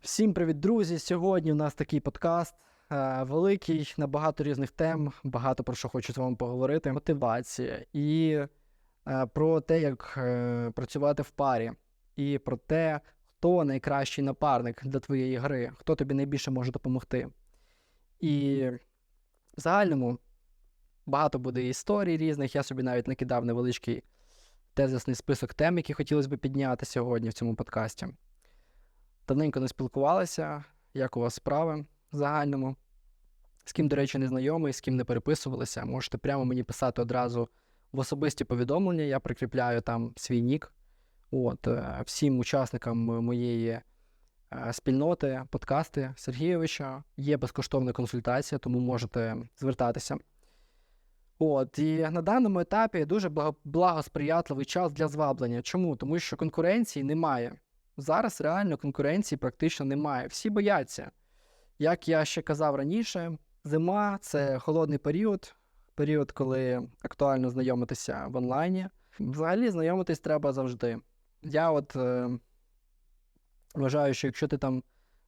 Всім привіт, друзі! Сьогодні у нас такий подкаст е, великий на багато різних тем. Багато про що хочу з вами поговорити. Мотивація і е, про те, як е, працювати в парі, і про те, хто найкращий напарник для твоєї гри, хто тобі найбільше може допомогти. І в загальному багато буде історій різних. Я собі навіть накидав невеличкий тезисний список тем, які хотілося б підняти сьогодні в цьому подкасті. Давненько не спілкувалися, як у вас справи в загальному. З ким, до речі, не знайомий, з ким не переписувалися, можете прямо мені писати одразу в особисті повідомлення. Я прикріпляю там свій нік. От, е, всім учасникам моєї е, спільноти, подкасти Сергійовича є безкоштовна консультація, тому можете звертатися. От, і на даному етапі дуже благо- благосприятливий час для зваблення. Чому? Тому що конкуренції немає. Зараз реально конкуренції практично немає. Всі бояться. Як я ще казав раніше, зима це холодний період, період, коли актуально знайомитися в онлайні. Взагалі знайомитись треба завжди. Я от е, вважаю, що якщо ти там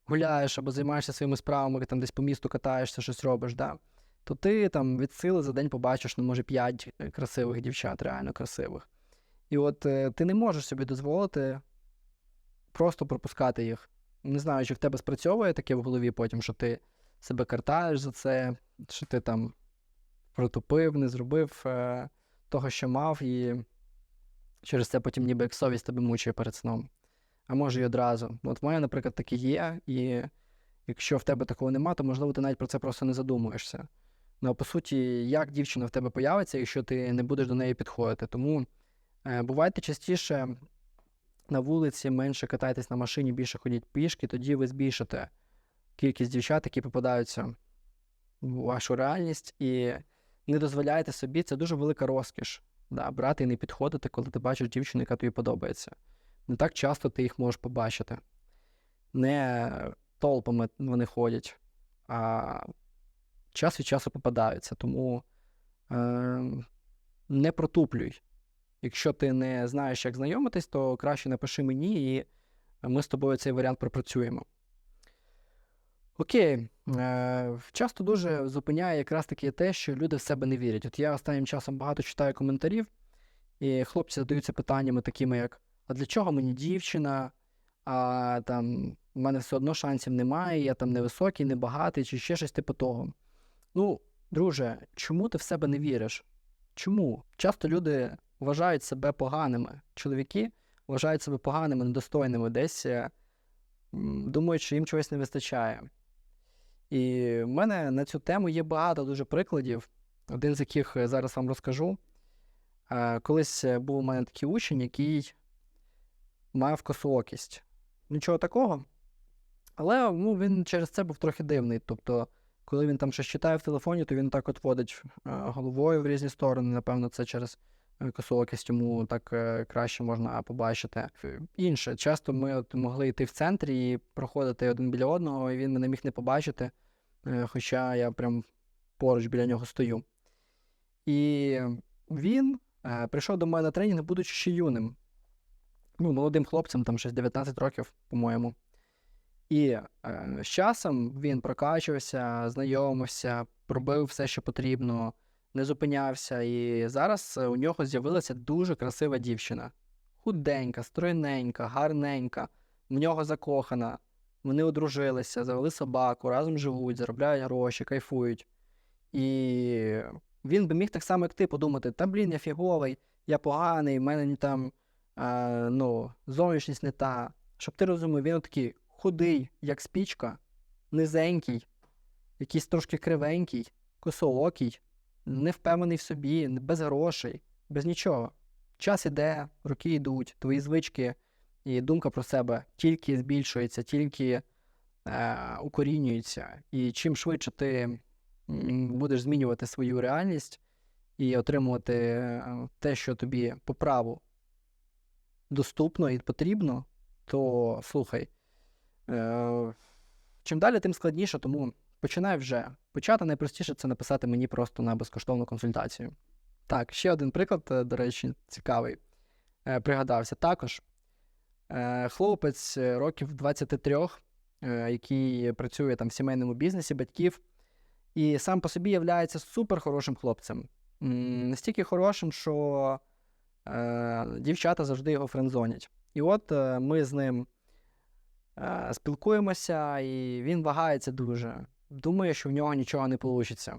гуляєш або займаєшся своїми справами, там десь по місту катаєшся, щось робиш, да, то ти там від сили за день побачиш, ну, може, 5 красивих дівчат, реально красивих. І от е, ти не можеш собі дозволити просто пропускати їх. Не знаю, чи в тебе спрацьовує таке в голові потім, що ти себе картаєш за це, що ти там протупив, не зробив е, того, що мав, і через це потім ніби як совість тебе мучує перед сном. А може й одразу. От мене, наприклад, таке є, і якщо в тебе такого нема, то можливо ти навіть про це просто не задумуєшся. Ну, по суті, як дівчина в тебе появиться, якщо ти не будеш до неї підходити. Тому е, бувайте частіше на вулиці, менше катайтесь на машині, більше ходіть пішки, тоді ви збільшите кількість дівчат, які попадаються в вашу реальність, і не дозволяйте собі, це дуже велика розкіш. Да, брати і не підходити, коли ти бачиш дівчину, яка тобі подобається. Не так часто ти їх можеш побачити. Не толпами вони ходять, а час від часу попадаються. Тому е, не протуплюй. Якщо ти не знаєш, як знайомитись, то краще напиши мені, і ми з тобою цей варіант пропрацюємо. Окей, е, часто дуже зупиняє якраз таки те, що люди в себе не вірять. От я останнім часом багато читаю коментарів, і хлопці задаються питаннями такими, як: а для чого мені дівчина? А там в мене все одно шансів немає, я там невисокий, небагатий, чи ще щось типу того. Ну, друже, чому ти в себе не віриш? Чому? Часто люди вважають себе поганими. Чоловіки вважають себе поганими, недостойними, десь е, думають, що їм чогось не вистачає. І в мене на цю тему є багато дуже прикладів, один з яких е, зараз вам розкажу. Е, Колись був у мене такий учень, який мав косоокість. Нічого такого. Але ну, він через це був трохи дивний. Тобто, коли він там щось читає в телефоні, то він так от водить головою в різні сторони. Напевно, це через косоокість йому так е, краще можна побачити. Е, Інше, часто ми от могли йти в центрі і проходити один біля одного, і він мене міг не побачити, е, хоча я прям поруч біля нього стою. І він е, прийшов до мене на тренінг, будучи ще юним. Ну, молодим хлопцем, там щось 19 років, по-моєму. І е, з часом він прокачувався, знайомився, робив все, що потрібно, не зупинявся. І зараз е, у нього з'явилася дуже красива дівчина. Худенька, стройненька, гарненька, в нього закохана. Вони одружилися, завели собаку, разом живуть, заробляють гроші, кайфують. І він би міг так само, як ти, подумати: та блін, я фіговий, я поганий, в мене там е, ну, зовнішність не та. Щоб ти розумів, він такий худий, як спічка, низенький, якийсь трошки кривенький, косоокий, невпевнений в собі, без грошей, без нічого. Час іде, роки йдуть, твої звички і думка про себе тільки збільшується, тільки е, укорінюється. І чим швидше ти будеш змінювати свою реальність і отримувати е, те, що тобі по праву доступно і потрібно, то слухай. Е, чим далі, тим складніше, тому починай вже. Почати найпростіше це написати мені просто на безкоштовну консультацію. Так, ще один приклад, е, до речі, цікавий. Е, пригадався також. Е, хлопець років 23 е, який працює там в сімейному бізнесі, батьків, і сам по собі являється супер хорошим хлопцем. Настільки хорошим, що дівчата завжди його френдзонять. І от ми з ним спілкуємося, і він вагається дуже. Думає, що в нього нічого не вийде.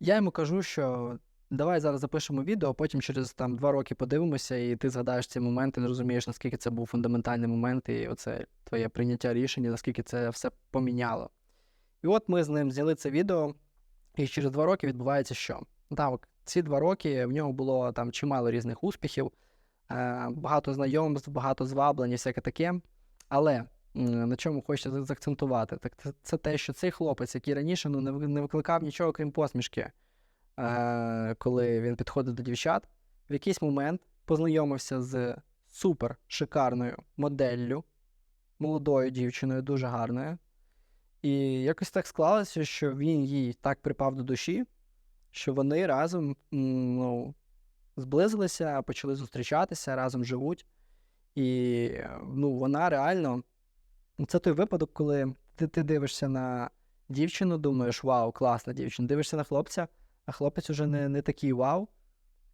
Я йому кажу, що давай зараз запишемо відео, потім через там два роки подивимося, і ти згадаєш ці моменти, не розумієш, наскільки це був фундаментальний момент, і оце твоє прийняття рішення, наскільки це все поміняло. І от ми з ним зняли це відео, і через два роки відбувається що? Так, ці два роки в нього було там чимало різних успіхів, е, багато знайомств, багато зваблень і всяке таке. Але на чому хочеться за- заакцентувати, так це, це те, що цей хлопець, який раніше ну, не не викликав нічого, крім посмішки, е, коли він підходив до дівчат, в якийсь момент познайомився з супер шикарною моделлю, молодою дівчиною, дуже гарною. І якось так склалося, що він їй так припав до душі, що вони разом ну, зблизилися, почали зустрічатися, разом живуть. І ну, вона реально. Це той випадок, коли ти, ти дивишся на дівчину, думаєш, вау, класна дівчина. Дивишся на хлопця, а хлопець уже не, не такий вау.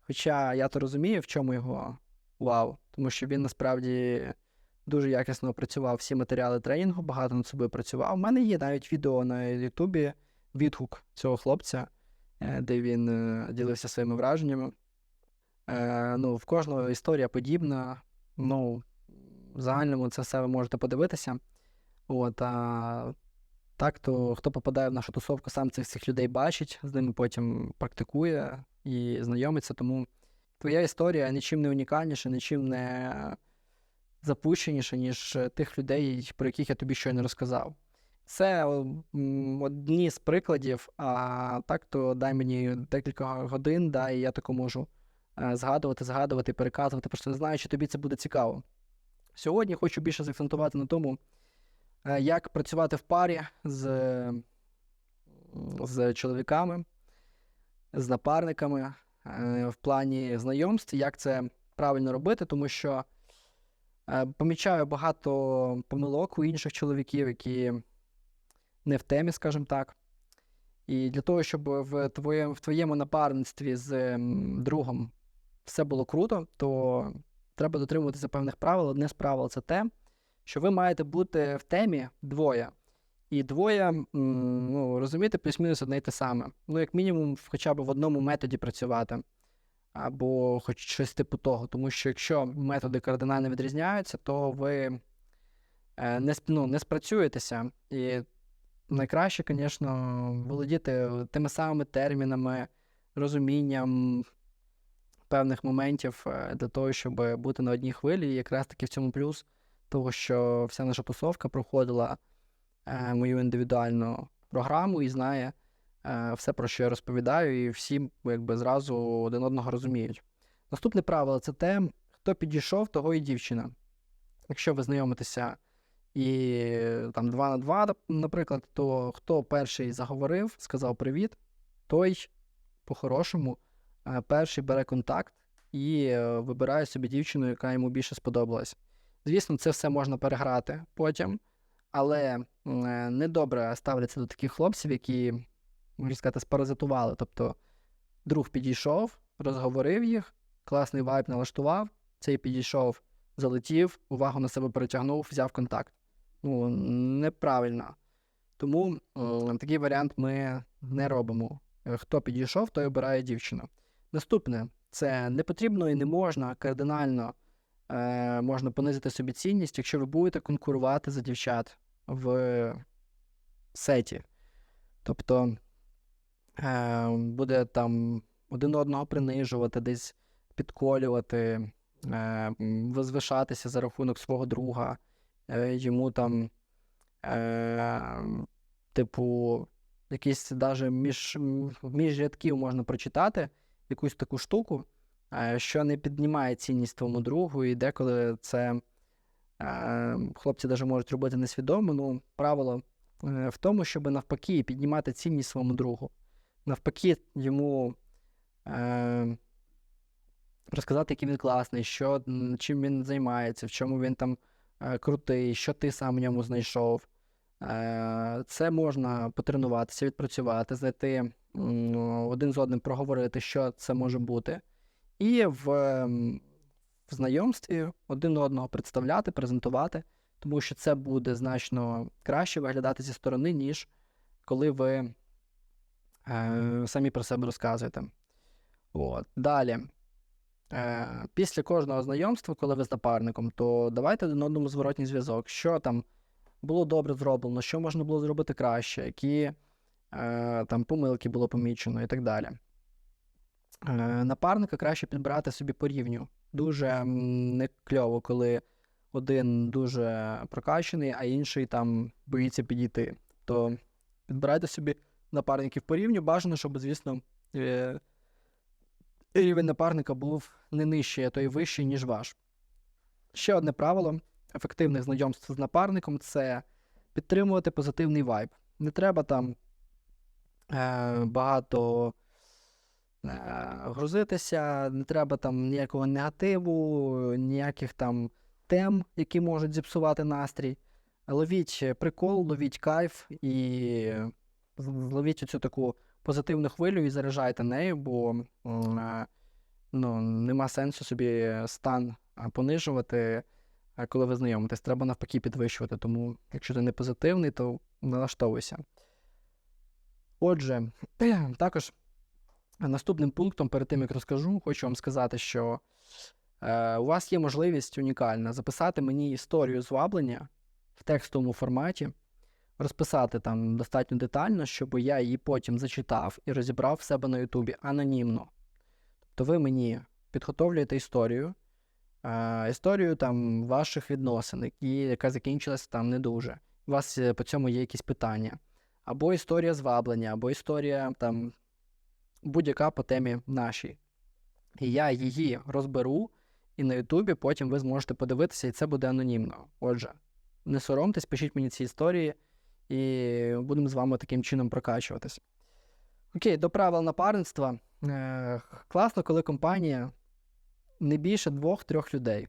Хоча я то розумію, в чому його вау, тому що він насправді дуже якісно опрацював всі матеріали тренінгу, багато над собою працював. У мене є навіть відео на Ютубі, відгук цього хлопця, е, де він е, ділився своїми враженнями. Е, ну, в кожного історія подібна. Ну, в загальному це все ви можете подивитися. От, а так, то хто попадає в нашу тусовку, сам цих всіх людей бачить, з ними потім практикує і знайомиться. Тому твоя історія нічим не унікальніша, нічим не запущеніша, ніж тих людей, про яких я тобі щойно розказав. Це одні з прикладів, а так то дай мені декілька годин, да, і я тако можу е, згадувати, згадувати, переказувати, просто не знаю, чи тобі це буде цікаво. Сьогодні хочу більше заакцентувати на тому, як працювати в парі з, з чоловіками, з напарниками е, в плані знайомств, як це правильно робити, тому що е, помічаю багато помилок у інших чоловіків, які не в темі, скажімо так. І для того, щоб в твоєму, в твоєму напарництві з другом все було круто, то треба дотримуватися певних правил. Одне з правил це те, що ви маєте бути в темі двоє. І двоє, ну, розумієте, плюс-мінус одне й те саме. Ну, як мінімум, хоча б в одному методі працювати, або хоч щось типу того. Тому що якщо методи кардинально відрізняються, то ви е, не, ну, не спрацюєтеся. І найкраще, звісно, володіти тими самими термінами, розумінням певних моментів е, для того, щоб бути на одній хвилі. І якраз таки в цьому плюс того, що вся наша тусовка проходила е, мою індивідуальну програму і знає е, все, про що я розповідаю, і всі якби зразу один одного розуміють. Наступне правило це те, хто підійшов, того і дівчина. Якщо ви знайомитеся і там два на два, наприклад, то хто перший заговорив, сказав привіт, той по-хорошому е, перший бере контакт і е, вибирає собі дівчину, яка йому більше сподобалась. Звісно, це все можна переграти потім, але е, недобре ставляться до таких хлопців, які, можна сказати, спаразитували. Тобто друг підійшов, розговорив їх, класний вайб налаштував, цей підійшов, залетів, увагу на себе перетягнув, взяв контакт. Ну, неправильно. Тому такий варіант ми не робимо. Е, Хто підійшов, той обирає дівчину. Наступне це не потрібно і не можна кардинально е, можна понизити собі цінність, якщо ви будете конкурувати за дівчат в сеті. Тобто е, буде там один одного принижувати, десь підколювати, е, возвишатися за рахунок свого друга, е, йому там, е, типу, якісь даже між, між рядків можна прочитати якусь таку штуку, що не піднімає цінність твоєму другу, і деколи це е, хлопці навіть можуть робити несвідомо. Ну, правило е, в тому, щоб навпаки піднімати цінність своєму другу. Навпаки, йому е, розказати, який він класний, що, чим він займається, в чому він там е, крутий, що ти сам в ньому знайшов. Е, Це можна потренуватися, відпрацювати, знайти один з одним проговорити, що це може бути. І в, ем, в знайомстві один одного представляти, презентувати, тому що це буде значно краще виглядати зі сторони, ніж коли ви е, самі про себе розказуєте. От. Далі. Е, після кожного знайомства, коли ви з напарником, то давайте один одному зворотній зв'язок. Що там було добре зроблено, що можна було зробити краще, які е, там помилки було помічено і так далі. Е, напарника краще підбирати собі по рівню. Дуже не кльово, коли один дуже прокачаний, а інший там боїться підійти. То підбирайте собі напарників по рівню. Бажано, щоб, звісно, е, рівень напарника був не нижчий, а то й вищий, ніж ваш. Ще одне правило ефективних знайомств з напарником це підтримувати позитивний вайб. Не треба там е, багато грузитися, не треба там ніякого негативу, ніяких там тем, які можуть зіпсувати настрій. Ловіть прикол, ловіть кайф і ловіть оцю таку позитивну хвилю і заряджайте нею, бо е, ну, нема сенсу собі стан понижувати, коли ви знайомитесь. Треба навпаки підвищувати. Тому, якщо ти не позитивний, то налаштовуйся. Отже, також наступним пунктом, перед тим як розкажу, хочу вам сказати, що е, у вас є можливість унікальна записати мені історію зваблення в текстовому форматі, розписати там достатньо детально, щоб я її потім зачитав і розібрав в себе на Ютубі анонімно. Тобто ви мені підготовлюєте історію, е, історію там ваших відносин, яка закінчилась там не дуже. У вас е, по цьому є якісь питання. Або історія зваблення, або історія там будь-яка по темі нашій. І я її розберу, і на Ютубі потім ви зможете подивитися, і це буде анонімно. Отже, не соромтесь, пишіть мені ці історії, і будемо з вами таким чином прокачуватись. Окей, до правил напарництва. Е, класно, коли компанія не більше двох-трьох людей.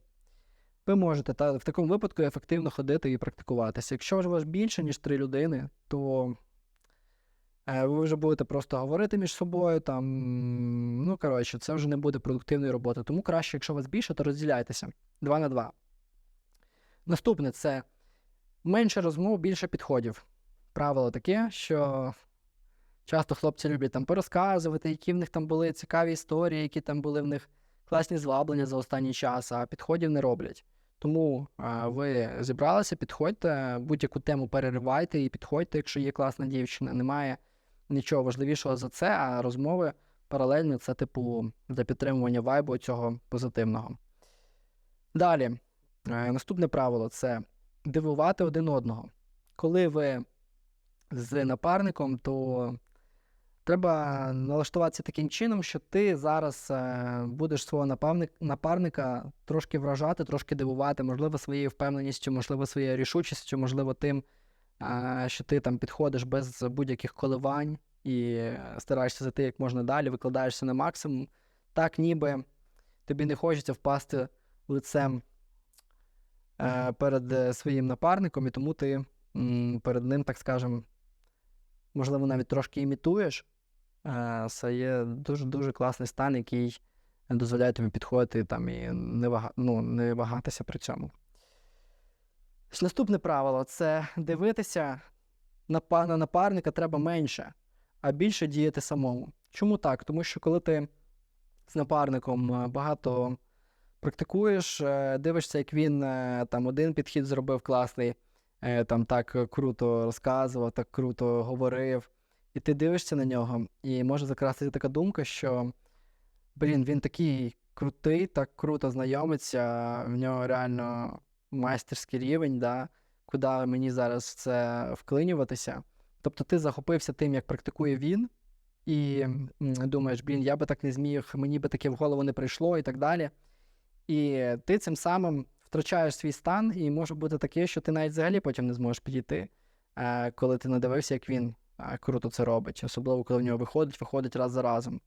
Ви можете та, в такому випадку ефективно ходити і практикуватися. Якщо ж у вас більше, ніж три людини, то ви вже будете просто говорити між собою. Там, ну, коротше, це вже не буде продуктивної роботи. Тому краще, якщо вас більше, то розділяйтеся два на два. Наступне це менше розмов, більше підходів. Правило таке, що часто хлопці люблять там порозказувати, які в них там були цікаві історії, які там були в них класні зваблення за останній час, а підходів не роблять. Тому а, ви зібралися, підходьте, будь-яку тему переривайте і підходьте, якщо є класна дівчина. Немає нічого важливішого за це, а розмови паралельно це, типу, для підтримування вайбу цього позитивного. Далі, е, наступне правило це дивувати один одного. Коли ви з напарником, то треба налаштуватися таким чином, що ти зараз е, будеш свого напарника трошки вражати, трошки дивувати, можливо, своєю впевненістю, можливо, своєю рішучістю, можливо, тим, що ти там підходиш без будь-яких коливань і стараєшся зайти як можна далі, викладаєшся на максимум, так ніби тобі не хочеться впасти лицем е, перед е, своїм напарником, і тому ти перед ним, так скажем, можливо, навіть трошки імітуєш. Е, Це є дуже-дуже класний стан, який дозволяє тобі підходити там і не, вага... ну, не вагатися при цьому. Наступне правило це дивитися на па- на напарника треба менше, а більше діяти самому. Чому так? Тому що коли ти з напарником е, багато практикуєш, е, дивишся, як він е, там один підхід зробив класний, там так круто розказував, так круто говорив, і ти дивишся на нього, і може закрасити така думка, що блін, він такий крутий, так круто знайомиться, в нього реально майстерський рівень, да, куди мені зараз це вклинюватися. Тобто ти захопився тим, як практикує він, і думаєш, блін, я би так не зміг, мені би таке в голову не прийшло і так далі. І ти цим самим втрачаєш свій стан, і може бути таке, що ти навіть взагалі потім не зможеш підійти, е, коли ти надивився, як він е, круто це робить. Особливо, коли в нього виходить, виходить раз за разом.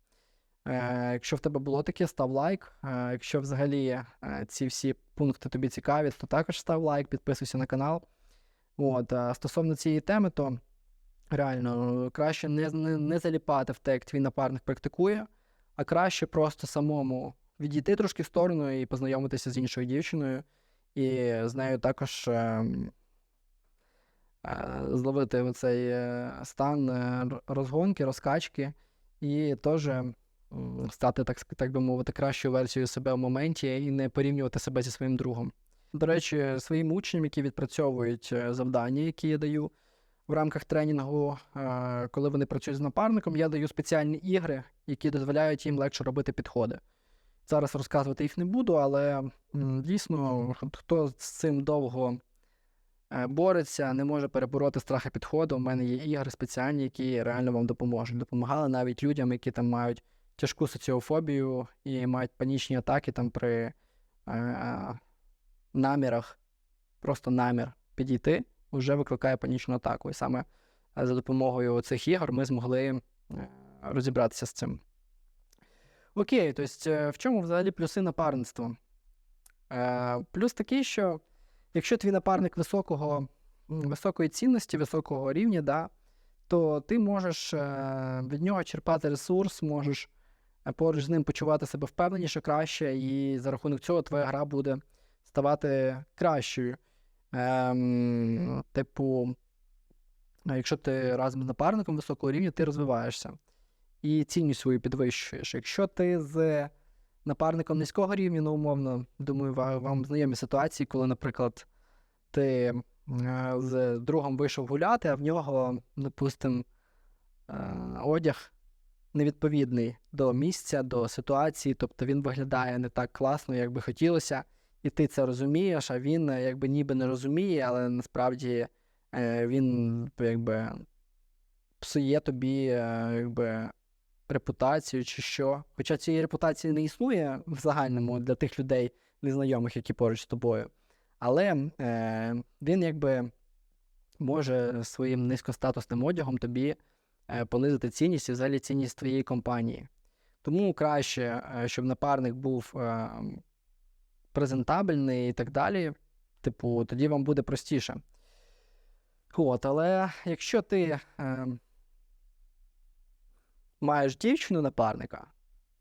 Е, якщо в тебе було таке, став лайк. Е, якщо взагалі е, ці всі пункти тобі цікаві, то також став лайк, підписуйся на канал. От, стосовно цієї теми, то реально краще не, не, не заліпати в те, як твій напарник практикує, а краще просто самому відійти трошки в сторону і познайомитися з іншою дівчиною, і з нею також е, е, зловити оцей е, стан розгонки, розкачки, і теж стати, так, так би мовити, кращою версією себе в моменті і не порівнювати себе зі своїм другом. До речі, своїм учням, які відпрацьовують е, завдання, які я даю в рамках тренінгу, е, коли вони працюють з напарником, я даю спеціальні ігри, які дозволяють їм легше робити підходи. Зараз розказувати їх не буду, але дійсно, хто з цим довго е, бореться, не може перебороти страхи підходу. У мене є ігри спеціальні, які реально вам допоможуть. Допомагали навіть людям, які там мають тяжку соціофобію і мають панічні атаки там при е, намірах, просто намір підійти, вже викликає панічну атаку. І саме е, за допомогою цих ігор ми змогли е, розібратися з цим. Окей, тобто, е, в чому взагалі плюси напарництва? Е, Плюс такий, що якщо твій напарник високого, високої цінності, високого рівня, да, то ти можеш е, від нього черпати ресурс, можеш е, поруч з ним почувати себе впевненіше, краще, і за рахунок цього твоя гра буде ставати кращою. Ем, типу, якщо ти разом з напарником високого рівня, ти розвиваєшся і цінність свою підвищуєш. Якщо ти з напарником низького рівня, ну, умовно, думаю, вам знайомі ситуації, коли, наприклад, ти е, з другом вийшов гуляти, а в нього, допустим, е, одяг невідповідний до місця, до ситуації, тобто він виглядає не так класно, як би хотілося, і ти це розумієш, а він е, якби ніби не розуміє, але насправді е, він якби псує тобі е, якби, репутацію чи що. Хоча цієї репутації не існує в загальному для тих людей, незнайомих, які поруч з тобою. Але е, він якби може своїм низькостатусним одягом тобі понизити цінність і взагалі цінність твоєї компанії. Тому краще, е, щоб напарник був е, презентабельний і так далі. Типу, тоді вам буде простіше. От, але якщо ти е, маєш дівчину напарника,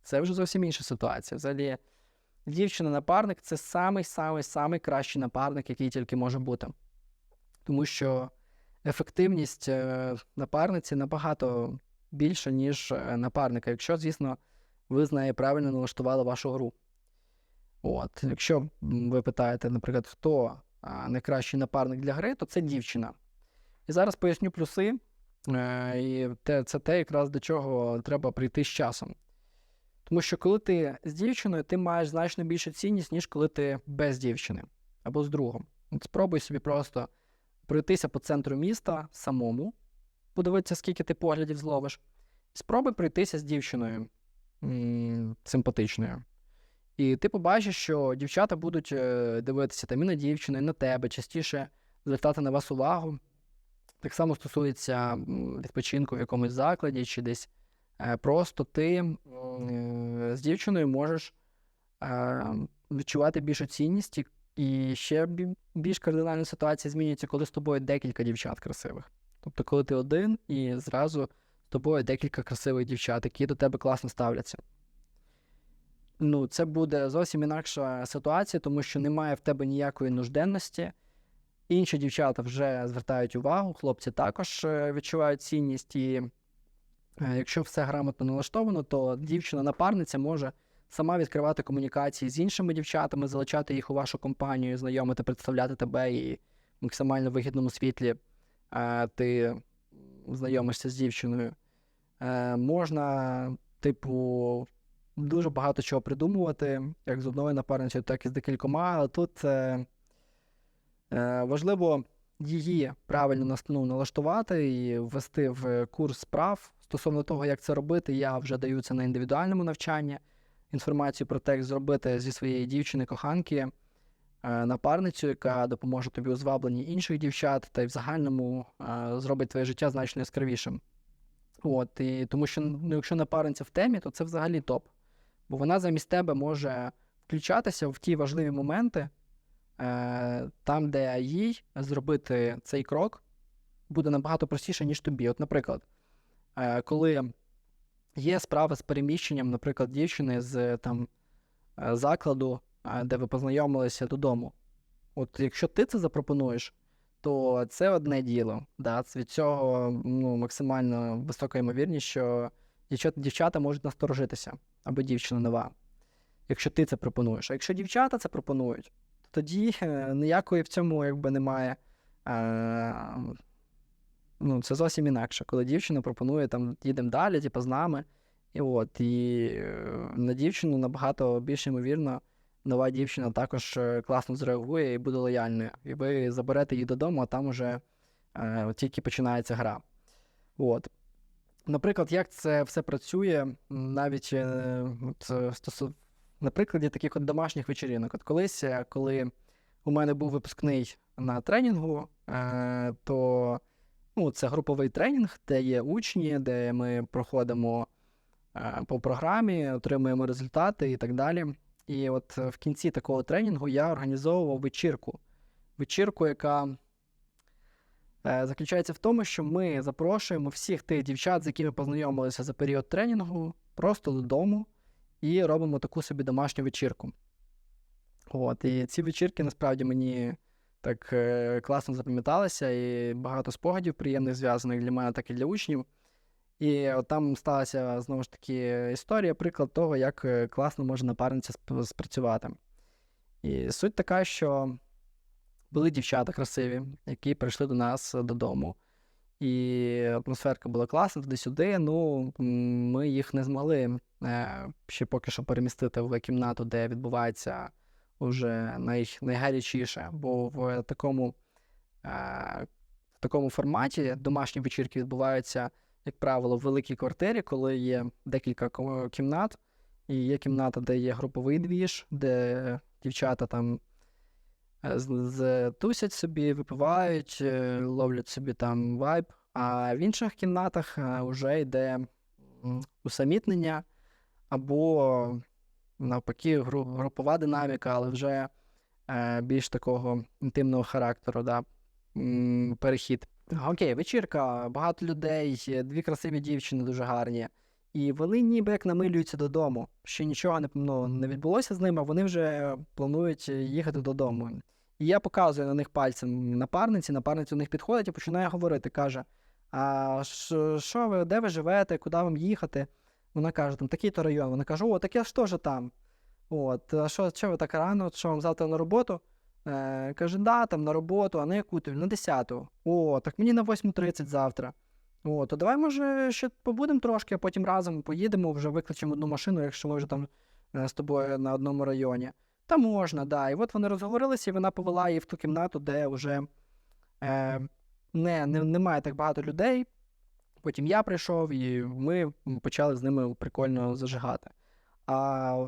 це вже зовсім інша ситуація. Взагалі, дівчина-напарник це самий самий самий кращий напарник, який тільки може бути. Тому що ефективність е, напарниці набагато більша, ніж е, напарника, якщо, звісно, ви з нею правильно налаштували вашу гру. От, якщо ви питаєте, наприклад, хто найкращий напарник для гри, то це дівчина. І зараз поясню плюси. Е, і це те, якраз до чого треба прийти з часом. Тому що коли ти з дівчиною, ти маєш значно більшу цінність, ніж коли ти без дівчини або з другом. От спробуй собі просто пройтися по центру міста самому, подивитися, скільки ти поглядів зловиш. Спробуй пройтися з дівчиною симпатичною. І ти побачиш, що дівчата будуть е, дивитися там і на дівчину, і на тебе, частіше звертати на вас увагу. Так само стосується відпочинку в якомусь закладі чи десь е, просто ти е, з дівчиною можеш відчувати більшу цінність, і- і ще більш кардинальна ситуація змінюється, коли з тобою декілька дівчат красивих. Тобто, коли ти один і зразу з тобою декілька красивих дівчат, які до тебе класно ставляться. Ну, це буде зовсім інакша ситуація, тому що немає в тебе ніякої нужденності. Інші дівчата вже звертають увагу, хлопці також е, відчувають цінність. І е, якщо все грамотно налаштовано, то дівчина-напарниця може сама відкривати комунікації з іншими дівчатами, залучати їх у вашу компанію, знайомити, представляти тебе і в максимально вигідному світлі е, ти знайомишся з дівчиною. Е, можна, типу, дуже багато чого придумувати, як з одною напарницею, так і з декількома, але тут. Е, Е, Важливо її правильно ну, налаштувати і ввести в курс справ. Стосовно того, як це робити, я вже даю це на індивідуальному навчанні. Інформацію про те, як зробити зі своєї дівчини-коханки е, напарницю, яка допоможе тобі у звабленні інших дівчат, та й в загальному е, зробить твоє життя значно яскравішим. От, і, тому що ну, якщо напарниця в темі, то це взагалі топ. Бо вона замість тебе може включатися в ті важливі моменти, е, там, де їй зробити цей крок буде набагато простіше, ніж тобі. От, наприклад, коли є справа з переміщенням, наприклад, дівчини з там, е, закладу, е, де ви познайомилися додому. От якщо ти це запропонуєш, то це одне діло. Да? Від цього ну, максимально висока ймовірність, що дівчата, дівчата можуть насторожитися або дівчина нова, якщо ти це пропонуєш. А якщо дівчата це пропонують, то тоді е, ніякої в цьому якби немає. Ну, це зовсім інакше, коли дівчина пропонує там їдемо далі, типу, з нами. І от, і на дівчину набагато більш ймовірно, нова дівчина також е, класно зреагує і буде лояльною. І ви заберете її додому, а там уже е, тільки починається гра. От. Наприклад, як це все працює, навіть е, от, е, стосу... на прикладі таких от домашніх вечеринок. От колись, е, коли у мене був випускний на тренінгу, е, то ну, це груповий тренінг, де є учні, де ми проходимо е, по програмі, отримуємо результати і так далі. І от е, в кінці такого тренінгу я організовував вечірку. Вечірку, яка е, заключається в тому, що ми запрошуємо всіх тих дівчат, з якими познайомилися за період тренінгу, просто додому і робимо таку собі домашню вечірку. От, і ці вечірки насправді мені так е, класно запам'яталися, і багато спогадів приємних зв'язаних для мене, так і для учнів. І от там сталася знову ж таки історія, приклад того, як е, класно може напарниця сп- спрацювати. І суть така, що були дівчата красиві, які прийшли до нас додому. І атмосферка була класна туди-сюди. Ну, ми їх не змогли е, ще поки що перемістити в кімнату, де відбувається уже най, найгарячіше. Бо в такому, е, в такому форматі домашні вечірки відбуваються, як правило, в великій квартирі, коли є декілька кімнат, і є кімната, де є груповий двіж, де дівчата там е, тусять собі, випивають, е, ловлять собі там вайб. А в інших кімнатах вже йде усамітнення або навпаки гру- групова динаміка, але вже е, більш такого інтимного характеру, да, перехід. Окей, вечірка, багато людей, дві красиві дівчини дуже гарні. І вони ніби як намилюються додому. Ще нічого не, ну, не відбулося з ними, а вони вже планують їхати додому. І я показую на них пальцем напарниці, напарниця у них підходить і починає говорити. Каже: А що ви, де ви живете, куди вам їхати? Вона каже, там такий-то район. Вона каже, о, так я ж теж там. От, а що, що ви так рано? Що вам завтра на роботу? Е, каже, да, там на роботу, а на яку ти? На 10-ту. О, так мені на 8.30 завтра. О, то давай, може, ще побудемо трошки, а потім разом поїдемо, вже викличемо одну машину, якщо ми вже там е, з тобою на одному районі. Та можна, да. І от вони розговорилися, і вона повела її в ту кімнату, де вже е, не, не, немає так багато людей. Потім я прийшов, і ми почали з ними прикольно зажигати. А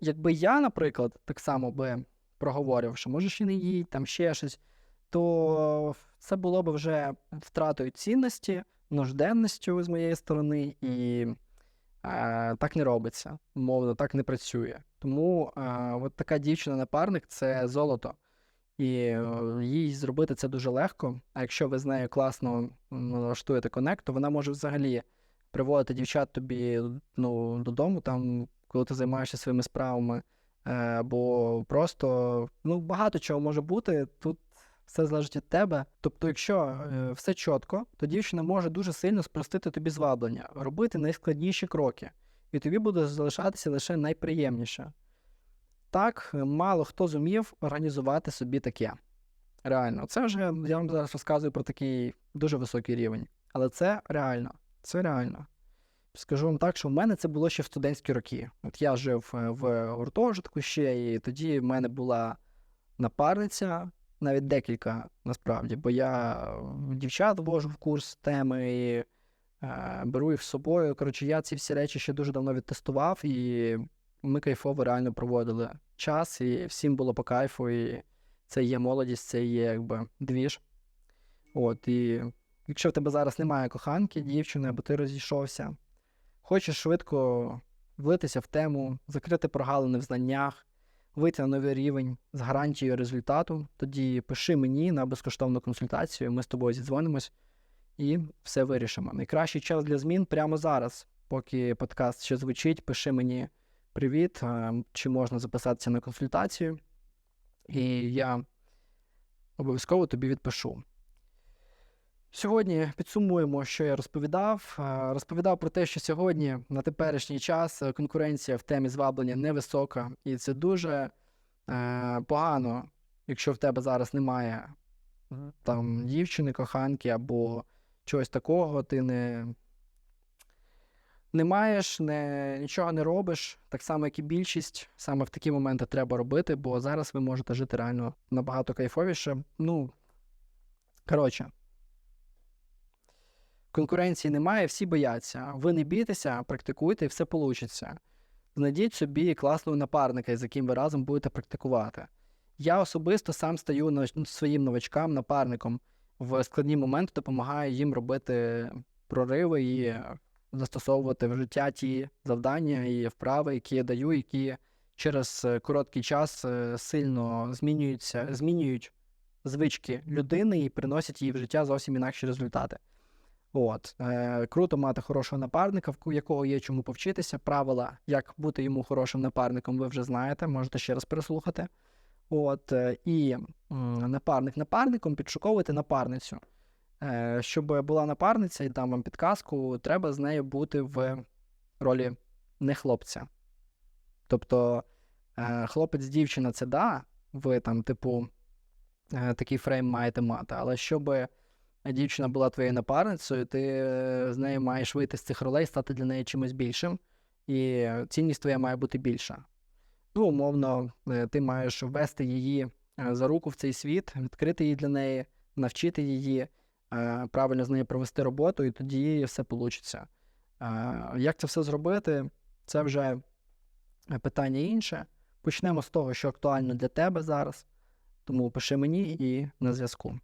якби я, наприклад, так само би проговорив, що може ще не їдь, там ще щось, то це було б вже втратою цінності, нужденністю з моєї сторони, і е, так не робиться, мовно, так не працює. Тому е, от така дівчина-напарник це золото. І е, їй зробити це дуже легко. А якщо ви з нею класно налаштуєте коннект, то вона може взагалі приводити дівчат тобі ну, додому, там, коли ти займаєшся своїми справами. Е, Або просто ну, багато чого може бути. Тут все залежить від тебе. Тобто, якщо е, все чітко, то дівчина може дуже сильно спростити тобі зваблення, робити найскладніші кроки, і тобі буде залишатися лише найприємніше. Так, е, мало хто зумів організувати собі таке. Реально, це вже я вам зараз розказую про такий дуже високий рівень. Але це реально, це реально. Скажу вам так, що в мене це було ще в студентські роки. От я жив е, в гуртожитку ще, і тоді в мене була напарниця, навіть декілька насправді, бо я е, дівчат ввожу в курс теми і е, беру їх з собою. Коротше, я ці всі речі ще дуже давно відтестував, і ми кайфово реально проводили час, і всім було по кайфу, і це є молодість, це є якби двіж. От, і Якщо в тебе зараз немає коханки, дівчини, або ти розійшовся, хочеш швидко влитися в тему, закрити прогалини в знаннях, вийти на новий рівень з гарантією результату, тоді пиши мені на безкоштовну консультацію, ми з тобою зідзвонимось і все вирішимо. Найкращий час для змін прямо зараз, поки подкаст ще звучить, пиши мені привіт, е, чи можна записатися на консультацію, і я обов'язково тобі відпишу. Сьогодні підсумуємо, що я розповідав. Е, Розповідав про те, що сьогодні на теперішній час е, конкуренція в темі зваблення невисока, і це дуже е, погано, якщо в тебе зараз немає там дівчини, коханки або чогось такого, ти не, не маєш, не, нічого не робиш, так само, як і більшість. Саме в такі моменти треба робити, бо зараз ви можете жити реально набагато кайфовіше. Ну, коротше. Конкуренції немає, всі бояться. Ви не бійтеся, практикуйте і все вийде. Знайдіть собі класного напарника, з яким ви разом будете практикувати. Я особисто сам стаю своїм новачкам напарником в складні моменти, допомагаю їм робити прориви і застосовувати в життя ті завдання і вправи, які я даю, які через е, короткий час е, сильно змінюються, змінюють звички людини і приносять їй в життя зовсім інакші результати. От, е, круто мати хорошого напарника, в якого є чому повчитися. Правила, як бути йому хорошим напарником, ви вже знаєте, можете ще раз переслухати. От, е, і напарник напарником підшуковуйте напарницю. Е, щоб була напарниця і дам вам підказку, треба з нею бути в ролі не хлопця. Тобто, е, хлопець-дівчина це да, ви там, типу, е, такий фрейм маєте мати, але щоб дівчина була твоєю напарницею, ти з нею маєш вийти з цих ролей, стати для неї чимось більшим, і цінність твоя має бути більша. Ну, умовно, ти маєш ввести її за руку в цей світ, відкрити її для неї, навчити її, правильно з нею провести роботу, і тоді все вийде. Як це все зробити, це вже е, питання інше. Почнемо з того, що актуально для тебе зараз. Тому пиши мені і на зв'язку.